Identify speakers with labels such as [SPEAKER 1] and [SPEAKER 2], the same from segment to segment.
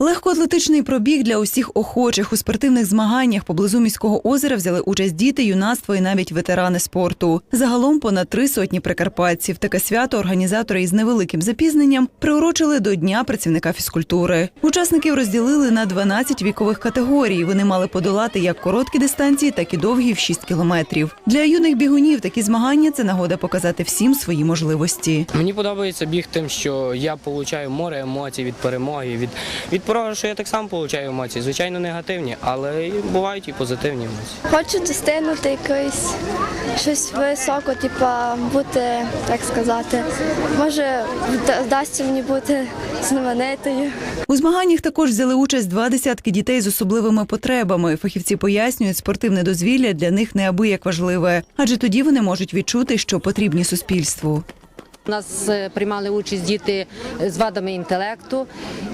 [SPEAKER 1] Легкоатлетичний пробіг для усіх охочих у спортивних змаганнях поблизу міського озера взяли участь діти, юнацтво і навіть ветерани спорту. Загалом понад три сотні прикарпатців. Таке свято організатори із невеликим запізненням приурочили до Дня працівника фізкультури. Учасників розділили на 12 вікових категорій. Вони мали подолати як короткі дистанції, так і довгі в 6 кілометрів. Для юних бігунів такі змагання це нагода показати всім свої можливості.
[SPEAKER 2] Мені подобається біг тим, що я отримую море емоцій від перемоги, від, від програшу я так само отримую емоції. Звичайно, негативні, але бувають і позитивні емоції.
[SPEAKER 3] Хочу достигнути якось щось високо, типа бути, так сказати. Може, вдасться мені бути знаменитою.
[SPEAKER 1] У змаганнях також взяли участь два десятки дітей з особливими потребами. Фахівці пояснюють, спортивне дозвілля для них неабияк важливе, адже тоді вони можуть відчути, що потрібні суспільству.
[SPEAKER 4] У нас е, приймали участь діти з вадами інтелекту.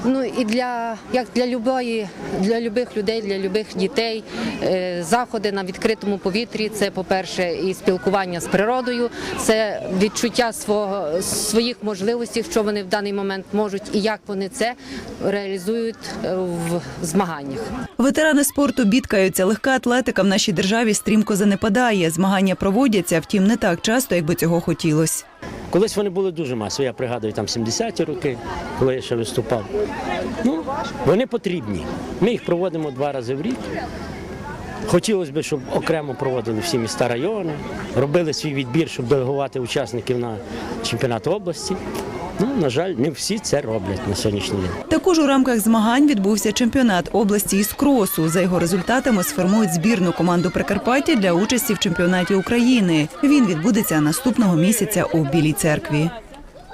[SPEAKER 4] Ну і для як для любої, для любих людей, для любих дітей е, заходи на відкритому повітрі. Це, по-перше, і спілкування з природою, це відчуття свого своїх можливостей, що вони в даний момент можуть, і як вони це реалізують е, в змаганнях.
[SPEAKER 1] Ветерани спорту бідкаються. Легка атлетика в нашій державі стрімко занепадає. Змагання проводяться, втім, не так часто, як би цього хотілося.
[SPEAKER 5] Колись вони були дуже масові. Я пригадую там 70-ті роки, коли я ще виступав. Ну, вони потрібні. Ми їх проводимо два рази в рік. Хотілося б, щоб окремо проводили всі міста райони, робили свій відбір, щоб делегувати учасників на чемпіонат області. Ну, на жаль, не всі це роблять на сьогоднішній день.
[SPEAKER 1] Також у рамках змагань відбувся чемпіонат області із кросу. За його результатами сформують збірну команду Прикарпаття для участі в чемпіонаті України. Він відбудеться наступного місяця у Білій церкві.